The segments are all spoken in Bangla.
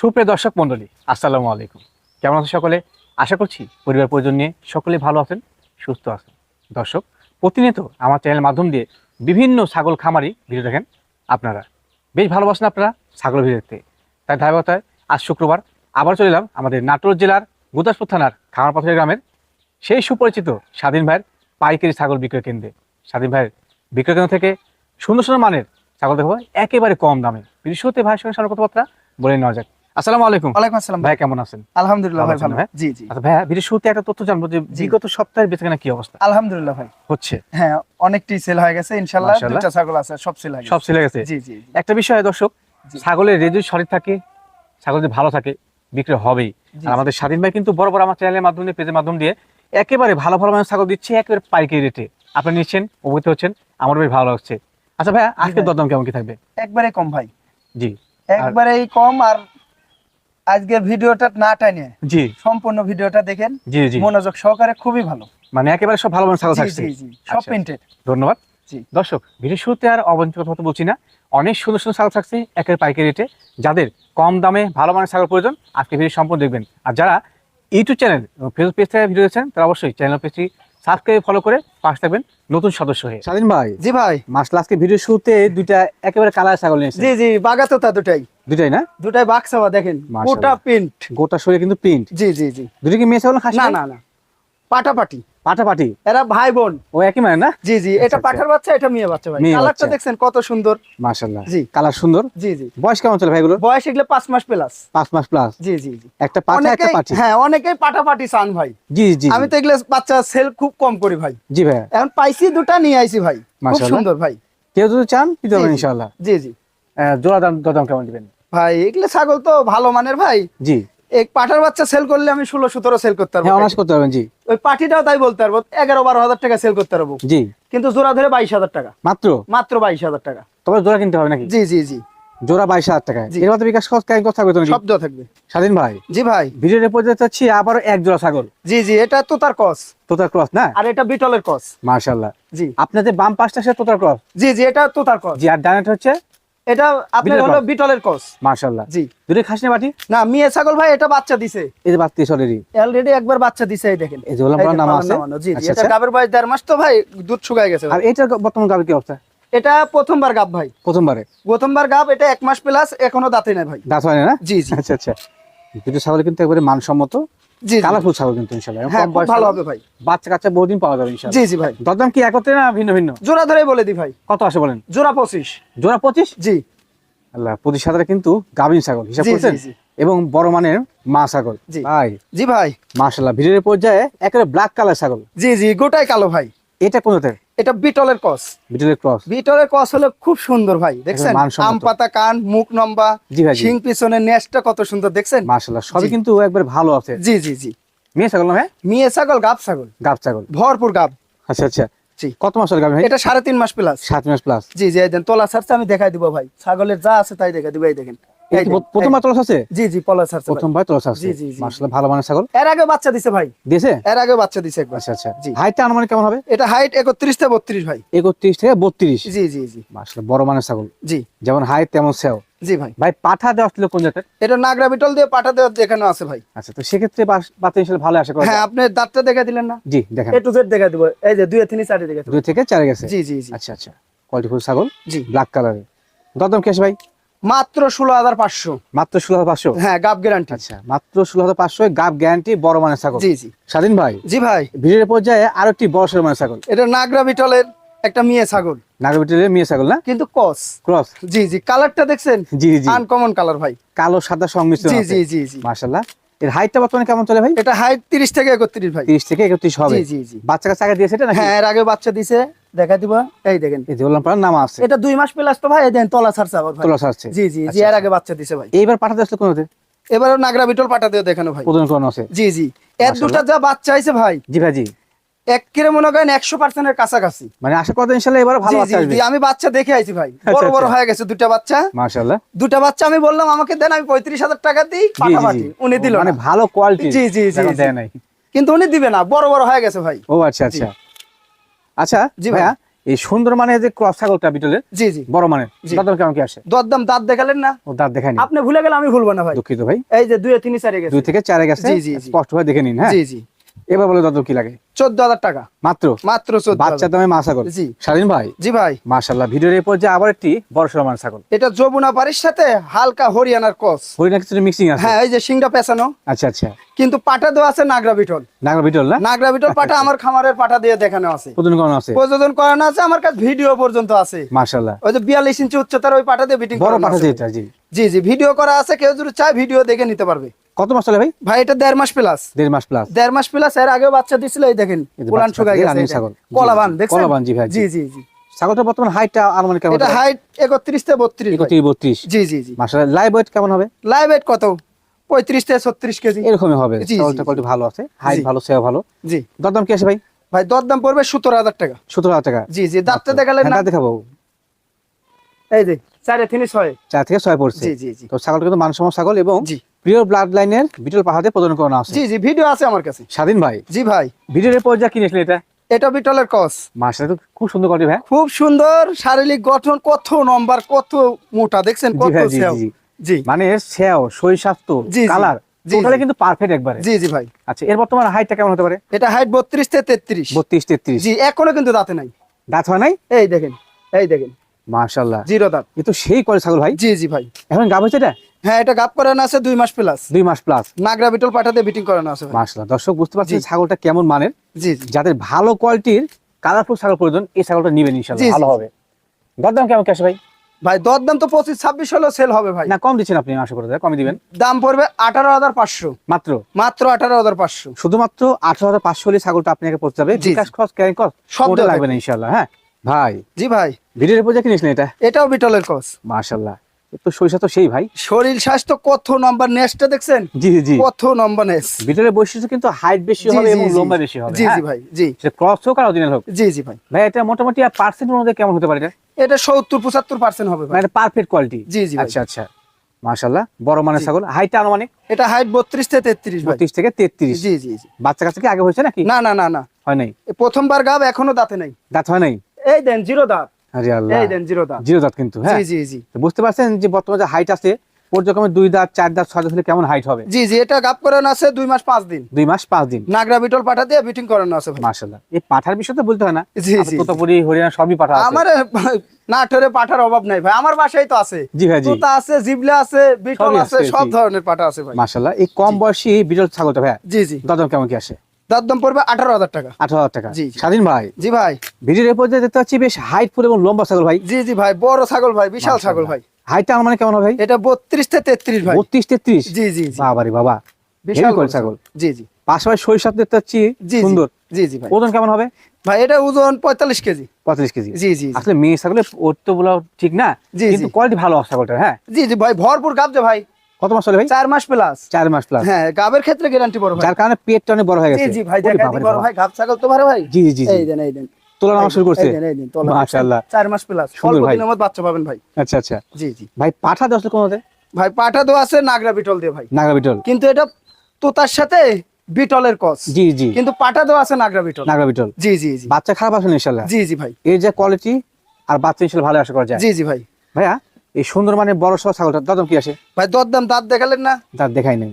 সুপ্রিয় দর্শক মণ্ডলী, আসসালামু আলাইকুম। কেমন আছেন সকলে? আশা করছি পরিবার পরিজন নিয়ে সকলে ভালো আছেন, সুস্থ আছেন। দর্শক, প্রতিনিয়ত আমার চ্যানেলের মাধ্যম দিয়ে বিভিন্ন ছাগল খামারি ভিডিও দেখেন আপনারা। বেশ ভালোবাসেন আপনারা ছাগল ভিডিও দেখতে। তাই ধারাবাহিকতায় আজ শুক্রবার আবার চলে এলাম আমাদের নাটোর জেলার গুদাসপুর থানার খামারপাথরের গ্রামের সেই সুপরিচিত স্বাধীন ভাইয়ের পাইকারি ছাগল বিক্রয় কেন্দ্রে। স্বাধীন ভাইয়ের বিক্রয় কেন্দ্র থেকে সুন্দর সুন্দর মানের ছাগল দেখব, একেবারে কম দামে। বিশেষত ভাইয়ের সঙ্গে সামনে বলে নেওয়া যাক। আসসালামু আলাইকুম। ওয়ালাইকুম আসসালাম। ভাই কেমন আছেন? আলহামদুলিল্লাহ ভাই ভালো আছেন ভালো। ভাই? জি জি। আচ্ছা ভাইয়া ভিডিও শুরুতে একটা তথ্য জানব যে বিগত সপ্তাহের বেচাকেনা কি অবস্থা? আলহামদুলিল্লাহ ভাই। হচ্ছে। হ্যাঁ অনেকটি সেল হয়ে গেছে ইনশাআল্লাহ। মাশাআল্লাহ। ছাগল আছে সব সেল হয়ে গেছে। সব ছেলে গেছে। জি জি জি। একটা বিষয় দর্শক ছাগলের সঠিক থাকে ছাগল যদি ভালো থাকে বিক্রি হবেই। আর আমাদের স্বাধীন ভাই কিন্তু বড় বড় আমার চ্যানেলের মাধ্যমে পেজের মাধ্যম দিয়ে একেবারে ভালো ভালো মানের ছাগল দিচ্ছে একেবারে পাইকারি রেটে আপনি নিচ্ছেন অবহিত হচ্ছেন আমার বেশ ভালো লাগছে। আচ্ছা ভাইয়া আজকে ভাই। দরদাম কেমন কি থাকবে? একবারে কম ভাই। জি। একবারেই কম আর আজকে ভিডিওটা না টাইনে জি। সম্পূর্ণ ভিডিওটা দেখেন। জি জি। মনোযোগ সহকারে খুবই ভালো। মানে একেবারে সব ভালো মানের ছাগল থাকছে। জি জি। সব আচ্ছা। প্রিন্টেড ধন্যবাদ। জি। দর্শক ভিডিও শুরুতে আর অবাঞ্ছিত কথা বলছি না। অনেক সুন্দর সুন্দর ছাগল থাকছে একের পাইকারি রেটে। যাদের কম দামে ভালো মানের ছাগল প্রয়োজন আজকে ভিডিও সম্পূর্ণ দেখবেন। আর যারা ইউটিউব চ্যানেল ফেসবুক পেজ থেকে ভিডিও দেখছেন তারা অবশ্যই চ্যানেল পেজটি সাবস্ক্রাইব ফলো করে পাশে থাকবেন নতুন সদস্য হয়ে। স্বাধীন ভাই। জি ভাই। মাসলা আজকে ভিডিও শুরুতে দুইটা একেবারে কালার ছাগল নিয়েছে জি জি। বাগাতো তা দুটাই। দুইটাই না? দুটাই বাক্সাবা দেখেন গোটা প্রিন্ট গোটা শরীরে কিন্তু প্রিন্ট জি জি জি। দুটো কি মেয়ে ছাগল না খাসি না না না। পাটাপাটি। পাটাপাটি? এরা ভাই বোন ও একই মানে না? জি জি আচ্ছা, এটা আচ্ছা। পাঠার বাচ্চা এটা মেয়ে বাচ্চা ভাই। কালারটা দেখছেন কত সুন্দর। মাশাল্লাহ জি। কালার সুন্দর? জি জি। বয়স কেমন চলে ভাইগুলো বয়স এগুলো পাঁচ মাস প্লাস পাঁচ মাস প্লাস জি জি জি। একটা পাঠা একটা পাঠি হ্যাঁ অনেকেই পাটাপাটি চান ভাই। জি জি আমি তো এগুলো বাচ্চা সেল খুব কম করি ভাই। জি ভাইয়া এখন পাইছি দুটা নিয়ে আইছি ভাই। খুব সুন্দর ভাই। কেউ যদি চান দিতে জি, পারবেন ইনশাআল্লাহ। জি জি। জোড়া দাম দরদাম কেমন দিবেন? ভাই এগুলো ছাগল তো ভালো মানের ভাই। জি। এক পাঠার বাচ্চা সেল করলে আমি ষোলো সতেরো সেল করতে হ্যাঁ পারব অনার্স করতে পারবেন জি। ওই পাঠিটাও তাই বলতে পারব এগারো বারো হাজার টাকা সেল করতে পারব। জি। কিন্তু জোড়া ধরে বাইশ হাজার টাকা। মাত্র? মাত্র বাইশ হাজার টাকা। তবে জোড়া কিনতে হবে নাকি? জি জি জি। জোড়া বাইশ হাজার। এর মধ্যে বিকাশ খরচ কেন কথা থাকবে শব্দ স্বাধীন ভাই। জি ভাই। ভিডিওর পর্যায়ে চাচ্ছি আবার এক জোড়া ছাগল। জি জি এটা তোতার কস তোতার ক্রস না? আর এটা বিটলের কস মার্শাল্লাহ জি। আপনাদের বাম পাশটা সে তোতার ক্রস? জি জি এটা তোতার কস জি আর ডানেটা হচ্ছে? এটা আপনার বিটলের হলো বিটলের কস। জি। দুটো বাটি? না মেয়ে ছাগল ভাই এটা বাচ্চা দিছে। এই যে বাত্তি সরেরই অলরেডি একবার বাচ্চা দিছে এই দেখেন। এই যে এই নাম আছে। জি আচ্ছা, এটা আচ্ছা। গাবের বয়স দেড় মাস তো ভাই দুধ শুকায় গেছে। আর এইটার বর্তমান গাবের কি অবস্থা? এটা প্রথমবার গাব ভাই। প্রথমবারে? প্রথমবার গাব এটা এক মাস প্লাস এখনও দাঁতে নাই ভাই। দাঁত হয় না? জি জি। আচ্ছা আচ্ছা। দুটো ছাগল কিন্তু একবারে মানসম্মত। জি। কালারফুল ছাগল কিন্তু হ্যাঁ ভালো হবে ভাই। বাচ্চা কাচ্চা বহুদিন পাওয়া যাবে জি জি ভাই। দরদাম কি একত্রে না ভিন্ন ভিন্ন? জোড়া ধরে বলে দি ভাই। কত আসে বলেন? জোড়া পঁচিশ। জোড়া পঁচিশ? জি। আল্লাহ পঁচিশ হাজার কিন্তু গাভিন ছাগল হিসাব করছেন। এবং বড় মানের মা ছাগল। ভাই। জি ভাই। মার্শাল্লাহ ভিডিওর পর্যায়ে একেবারে ব্ল্যাক কালার ছাগল। জি জি গোটাই কালো ভাই। এটা কোনতে এটা বিটলের কস ভিডিওর ক্রস। বিটলের কস হলো খুব সুন্দর ভাই দেখছেন? আম পাতা কান মুখ লম্বা শিং পিছনে নেসটা কত সুন্দর দেখছেন? মার্শাল্লাহ সবই। কিন্তু একবার ভালো আছে। জি জি জি। মেয়ে ছাগল না ভাই? মেয়ে ছাগল গাব ছাগল। গাব ছাগল। ভরপুর গাব। আচ্ছা আচ্ছা। জি। কত মাসের গাবি ভাই? এটা সাড়ে তিন মাস প্লাস সাত মাস প্লাস জি জি তোলা ছাড়ছে আমি দেখাই দিব ভাই। ছাগলের যা আছে তাই দেখাই দিব এই দেখেন। আছে জি ভাই। আছে জি, জি, ভালো মানের ছাগল। এর আগে বাচ্চা দিছে ভাই। দিয়েছে এর আগে বাচ্চা দিছে একবার। আচ্ছা আচ্ছা। জি। হাইটটা আনুমানিক কেমন হবে? এটা হাইট থেকে ভাই। একত্রিশ থেকে বত্রিশ? জি জি জি। মার্শাল্লাহ বড় মানের ছাগল। জি। যেমন হাইট তেমন সেও। জি ভাই। ভাই পাঠা দেওয়া ছিল কোন জাতের? এটা নাগরা বিটল দিয়ে পাঠা দেওয়া দেখানো আছে ভাই। আচ্ছা তো সেক্ষেত্রে বাচ্চা ভালো করা হ্যাঁ। আপনি দাঁতটা দেখা দিলেন না? জি দেখেন। এ টু জেড দেখা দিব। এই যে দুই তিন চারটে দেখা দুই থেকে চারে গেছে? জি জি জি। আচ্ছা আচ্ছা। কোয়ালিটি ফুল ছাগল? জি। ব্ল্যাক কালারের দরদাম কেস ভাই? মাত্র ষোলো হাজার পাঁচশো। মাত্র ষোলো হাজার পাঁচশো? হ্যাঁ গাব গ্যারান্টি আচ্ছা মাত্র ষোলো হাজার পাঁচশো গাপ গ্যারান্টি বড় মানের ছাগল। জি জি। স্বাধীন ভাই? জি ভাই। ভিড়ের পর্যায়ে আরও একটি বড় সড়ো মানের ছাগল। এটা নাগরা বিটলের একটা মেয়ে ছাগল। নাগরবিটির মেয়ে ছাগল না? কিন্তু কস ক্রস জি জি। কালারটা দেখছেন? জি জি। আনকমন কালার ভাই। কালো সাদা সংমিশ্রণ জি জি জি জি। এর হাইটটা বর্তমানে কেমন চলে ভাই? এটা হাইট তিরিশ থেকে একত্রিশ ভাই। তিরিশ থেকে একত্রিশ হবে। জি জি জি। বাচ্চা কাছে আগে দিয়েছে এটা নাকি? হ্যাঁ এর আগে বাচ্চা দিছে দেখা দিব। এই দেখেন। এই যে বললাম পার নাম আছে। এটা দুই মাস প্লাস তো ভাই দেন তলা ছাড়ছে আবার ভাই। তোলা ছাড়ছে। জি জি জি আচ্ছা, এর আচ্ছা। আগে বাচ্চা দিয়েছে ভাই। এইবার পাঠাতে আসলে কোনতে? এবারও নাগরা বিটল পাঠা দিয়ে দেখানো ভাই। প্রদান করানো আছে। জি জি। এর দুটো যা বাচ্চা হইছে ভাই। জি ভাই জি। এক মনে করেন একশো পার্সেন্টের কাছাকাছি। মানে আশা করতে ইনশাল্লাহ এবার ভালো জি, বাচ্চা জি, আসবে জি, আমি বাচ্চা দেখে আইছি ভাই। আচ্ছা, বড় বড় আচ্ছা। হয়ে গেছে দুটা বাচ্চা। মাশাল্লাহ দুটা বাচ্চা আমি বললাম আমাকে দেন আমি পঁয়ত্রিশ হাজার টাকা দিই জি, জি, পাঠাপাঠি উনি দিল মানে ভালো কোয়ালিটি জি, জি, জি, জি। দেয় নাই। কিন্তু উনি দিবে না। বড় বড় হয়ে গেছে ভাই। ও আচ্ছা আচ্ছা। আচ্ছা জি ভাইয়া এই সুন্দর মানে যে ক্রস ছাগলটা বিটলের জি জি। বড় মানে। কেমন কি আসে? দরদাম দাঁত দেখালেন না? ও দাঁত দেখায়নি। আপনি ভুলে গেলে আমি ভুলবো না ভাই। দুঃখিত ভাই। এই যে দুই তিন চারে গেছে। দুই থেকে চারে গেছে। স্পষ্ট ভাবে দেখে নিন হ্যাঁ? জি জি। এবার বলে দাদু কি লাগে? চোদ্দ হাজার টাকা। মাত্র? মাত্র বাচ্চা দামে মা ছাগল জি। স্বাধীন ভাই? জি ভাই। মাশাল্লাহ ভিডিওর এই পর্যায়ে আবার একটি বড় সড় ছাগল। এটা যমুনা বাড়ির সাথে হালকা হরিয়ানার কস। হরিণা কিছু মিক্সিং আছে? হ্যাঁ এই যে সিংটা পেছানো আচ্ছা আচ্ছা। কিন্তু পাটা দেওয়া আছে নাগরা বিটল। নাগর বিটল না? নাগরা বিটল পাটা আমার খামারের পাটা দিয়ে দেখানো আছে। কতদিন করানো আছে? প্রযোজন করানো আছে আমার কাছে ভিডিও পর্যন্ত আছে। মাশাল্লাহ ওই যে বিয়াল্লিশ ইঞ্চি উচ্চতার ওই পাটা দিয়ে বিটিং বড় পাঠা যেটা জি। জি জি ভিডিও করা আছে কেউ যদি চায় ভিডিও দেখে নিতে পারবে। কত মাস চলে ভাই? ভাই এটা দেড় মাস প্লাস দেড় মাস প্লাস দেড় মাস প্লাস এর আগেও বাচ্চা দিছিল এই দেখেন যে শুকাই গেছে ছাগল। কলাবান দেখছেন? কলাবান, জি ভাই, জি। জি জি ছাগলটার বর্তমান হাইটটা আনুমানিক কেমন এটা হাইট একত্রিশ থেকে বত্রিশ একত্রিশ বত্রিশ? জি জি জি। মাসাল্লাহ লাইভ ওয়েট কেমন হবে? লাইভ ওয়েট কত? পঁয়ত্রিশ থেকে ছত্রিশ কেজি। এরকমই হবে। ছাগলটা। কোয়ালিটি ভালো আছে হাইট ভালো সেও ভালো। জি। দরদাম কি আছে ভাই? ভাই দরদাম পড়বে সত্তর হাজার টাকা। সতেরো হাজার টাকা। জি জি দাঁতটা দেখালেন হ্যাঁ, না। দাঁত দেখাবো। এই যে চারে তিনি ছয়। চার থেকে ছয় পড়ছে। জি জি জি। তো ছাগলটা কিন্তু মানসম্মত ছাগল এবং জি। প্রিয় ব্লাড লাইনের বিটল পাহাড়ে প্রদান করানো আছে। জি জি ভিডিও আছে আমার কাছে। স্বাধীন ভাই। জি ভাই। ভিডিওর কিনেছিলেন এটা? এটা বিটলের কস তো খুব সুন্দর ভাই। খুব সুন্দর শারীরিক গঠন কত নম্বর কত মোটা দেখছেন কত জি সেও। জি। জি। মানে সেও স্বাস্থ্য। কালার টোটালি কিন্তু পারফেক্ট একবারে। জি জি ভাই। আচ্ছা এর বর্তমান হাইটটা কেমন হতে পারে? এটা হাইট বত্রিশ থেকে তেত্রিশ। বত্রিশ তেত্রিশ। জি এখনও কিন্তু দাঁতে নাই। দাঁত হয় নাই? এই দেখেন এই দেখেন। মাশাল্লাহ জিরো দাঁত। এ তো সেই করে ছাগল ভাই। জি জি ভাই। এখন গাব হয়েছে এটা? হ্যাঁ এটা গাপ করানো আছে দুই মাস প্লাস দুই মাস প্লাস নাগরা বিটল পাঠাতে বিটিং করানো আছে ভাই। দর্শক বুঝতে পারছেন জি। ছাগলটা কেমন মানের? জি যাদের ভালো কোয়ালিটির কালারফুল ছাগল প্রয়োজন এই ছাগলটা নিবেন জি, ভালো হবে। দরদাম কেমন ক্যাশ ভাই? ভাই দর দাম তো পঁচিশ ছাব্বিশ হলেও সেল হবে ভাই। না কম দিচ্ছেন আপনি আশা করে। কমে দিবেন। দাম পড়বে আঠারো হাজার পাঁচশো। মাত্র? মাত্র আঠারো হাজার পাঁচশো। শুধুমাত্র আঠারো হাজার পাঁচশো হলে ছাগলটা আপনাকে পড়তে জি, বিকাশ খরচ ক্যারিং খরচ সব লাগবে না ইনশাল্লাহ হ্যাঁ? ভাই। জি ভাই। ভিডিওর পর্যায়ে কিনেছিলেন এটা? এটাও বিটলের কস মাশাল্লাহ তো সরিষা তো সেই ভাই। শরীর স্বাস্থ্য কত নম্বর নেসটা দেখছেন? জি কত নম্বর নেস বৈশিষ্ট্য কিন্তু হাইট বেশি হবে এবং লম্বা বেশি হবে। জি? জি ভাই জি। সেটা ক্রস হোক আর অরিজিনাল হোক। জি জি ভাই। ভাই এটা মোটামুটি পার্সেন্টের মধ্যে কেমন হতে পারে এটা? এটা সত্তর পঁচাত্তর পার্সেন্ট হবে মানে পারফেক্ট কোয়ালিটি জি, জি আচ্ছা আচ্ছা। বড় মানের। ছাগল। হাইটটা আনুমানিক এটা হাইট বত্রিশ থেকে তেত্রিশ ভাই। বত্রিশ থেকে তেত্রিশ। জি জি জি। বাচ্চা কাছে কি আগে হয়েছে নাকি? না না না না। হয় নাই। প্রথমবার গাব এখনও দাঁতে নাই। দাঁত হয় নাই? এই দেন জিরো দাঁত। এই দেন জিরো দাঁত। জিরো দাঁত কিন্তু হ্যাঁ? জি জি জি। বুঝতে পারছেন যে বর্তমানে হাইট আছে পর্যক্রমে দুই দাঁত চার দাঁত ছয় দাঁত হলে কেমন হাইট হবে? জি জি এটা গাপ করানো আছে দুই মাস পাঁচ দিন। দুই মাস পাঁচ দিন। নাগরা বিটল পাঠা দিয়ে বিটিং করানো আছে ভাই। এই পাঠার বিষয় তো বলতে হয় না। জি, জি, জি। হরিয়ানা সবই পাঠা আছে। আমার নাটোরে পাঠার অভাব নাই ভাই। আমার বাসায় তো আছে। জি ভাই জি। তোতা আছে জিবলা আছে বিটল সব ধরনের পাঠা আছে ভাই। এই কম বয়সী বিরল ছাগলটা ভাই জি জি। কেমন কি আসে? তার দাম পড়বে আঠারো হাজার টাকা। আঠারো হাজার টাকা। জি, জি। স্বাধীন ভাই। জি ভাই। ভিডিওর এরপর দেখতে পাচ্ছি বেশ হাইট ফুল এবং লম্বা ছাগল ভাই। জি জি ভাই বড় ছাগল ভাই বিশাল ছাগল ভাই। হাইটটা মানে কেমন হবে ভাই? এটা বত্রিশ থেকে তেত্রিশ ভাই। বত্রিশ তেত্রিশ? জি জি বাবা। বিশাল ছাগল। জি জি। পাশাপাশি সরিষার দেখতে পাচ্ছি জি জি। সুন্দর। জি জি ভাই। ওজন কেমন হবে? ভাই এটা ওজন পঁয়তাল্লিশ কেজি। কেজি। জি জি। আসলে মেয়ে ছাগলের ওর তো বলা ঠিক না কিন্তু। কোয়ালিটি ভালো ছাগলটা হ্যাঁ? জি জি ভাই ভরপুর গাব যে ভাই। কত মাস হলে ভাই? চার মাস প্লাস চার মাস প্লাস হ্যাঁ গাবের ক্ষেত্রে গ্যারান্টি বড় ভাই। যার কারণে পেটটা অনেক বড় হয়ে গেছে। জি ভাই বাবারে দিই বড় ভাই গাব ছাগল তো ভালো ভাই? জি জি জি এই দেন এই দেন। তোলা নামা শুরু করছে। এই দেন এই দেন মাশাআল্লাহ। চার মাস প্লাস অল্প দিনের মধ্যে বাচ্চা পাবেন ভাই। আচ্ছা আচ্ছা। জি জি। ভাই পাঠা দশ কোন ভাই পাঠা তো আছে নাগরা বিটল দিয়ে ভাই। নাগা বিটল। কিন্তু এটা তোতার সাথে বিটলের কস। জি জি। কিন্তু পাঠা তো আছে নাগরা বিটল। নাগা বিটল। জি জি জি। বাচ্চা খারাপ আসলে ইনশাল্লাহ জি জি ভাই। এর যে কোয়ালিটি আর বাচ্চা ইনশাল্লাহ ভালো আশা করা যায়। জি জি ভাই। ভাইয়া এই সুন্দর মানে বড় সহ ছাগলটা দাদম কি আসে ভাই দরদাম দাঁত দেখালেন না? দাঁত দেখাই নাই।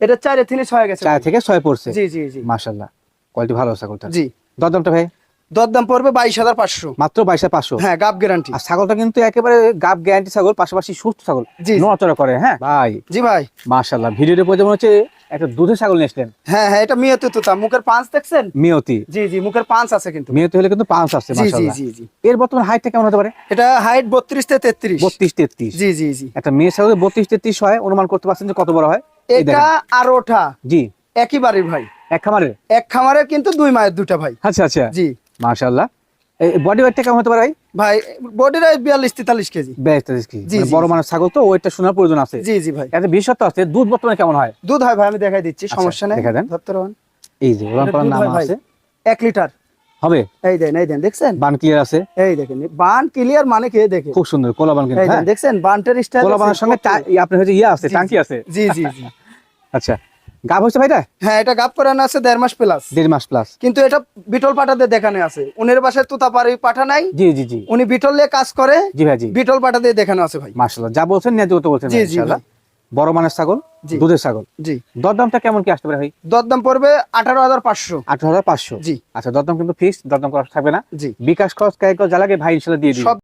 এটা চারে তিনি ছয় গেছে। চার থেকে ছয় পড়ছে? জি জি জি। মাশাল্লাহ কোয়ালিটি ভালো ছাগলটা জি। দরদামটা ভাই? দরদাম পড়বে বাইশ হাজার পাঁচশো। মাত্র বাইশ পাঁচশো? হ্যাঁ গাব গ্যারান্টি আর ছাগলটা কিন্তু একেবারে গাব গ্যারান্টি ছাগল পাশাপাশি সুস্থ ছাগল। জি। নড়াচড়া করে হ্যাঁ? ভাই জি ভাই। মাশাল্লাহ ভিডিওর উপর যেমন হচ্ছে একটা দুধের ছাগল নিয়েছিলেন হ্যাঁ হ্যাঁ এটা মিয়াতে তোতা মুখের পাঁচ দেখছেন? মিয়তি। জি জি মুখের পাঁচ আছে কিন্তু। মিয়তি হলে কিন্তু পাঁচ আসছে জি জি জি জি। এর বর্তমান হাইটটা কেমন হতে পারে? এটা হাইট বত্রিশ থেকে তেত্রিশ। বত্রিশ তেত্রিশ। জি জি জি। একটা মেয়ে ছাগল বত্রিশ তেত্রিশ হয় অনুমান করতে পারছেন যে কত বড় হয়? এটা দেখেন। আর ওঠা? জি। একই বাড়ির ভাই। এক খামারে এক খামারের কিন্তু দুই মায়ের দুটা ভাই। আচ্ছা আচ্ছা। জি। মাশাল্লাহ এই বডি ওয়েটটা কেমন হতে পারে ভাই? ভাই কেজি। কেজি। বড় মানের ছাগল তো ওয়েটটা শোনার প্রয়োজন আছে। জি জি ভাই। এতে বিশেষত্ব আছে দুধ বর্তমানে কেমন হয়? দুধ হয় ভাই আমি দেখাই দিচ্ছি সমস্যা নেই। দেখা দেন। ধরতে রহন এই যে ওলান পালার নাম আছে। এক লিটার। হবে? এই দেন এই দেন দেখছেন? বান ক্লিয়ার আছে। এই দেখেন বান ক্লিয়ার মানে খেয়ে দেখে খুব সুন্দর কোলা বান কিন্তু এই হ্যাঁ? দেখছেন? বানটার স্টাইল কোলা বানের সঙ্গে হচ্ছে ইয়ে আছে টাঙ্কি আছে। জি জি জি। আচ্ছা। হচ্ছে ভাইটা? হ্যাঁ এটা গাপ করানো আছে দেড় মাস প্লাস দেড় মাস প্লাস কিন্তু এটা বিটল পাঠাতে দেখানো আছে। উনের বাসায় তুতা পারি পাঠা নাই। জি জি জি। উনি বিটল নিয়ে কাজ করে জি ভাই জি। বিটল পাঠা দিয়ে দেখানো আছে ভাই। যা বলছেন ন্যায্য কথা বলছেন জি, জি, বড় মানের ছাগল দুধের ছাগল। জি। দরদামটা কেমন কি আসতে পারে ভাই? দরদাম পড়বে আঠারো হাজার পাঁচশো। আঠারো হাজার পাঁচশো? জি। আচ্ছা দরদাম কিন্তু ফিক্স দরদাম করা থাকবে না। জি। বিকাশ খরচ যা লাগে ভাই ইনশাল্লাহ দিয়ে সব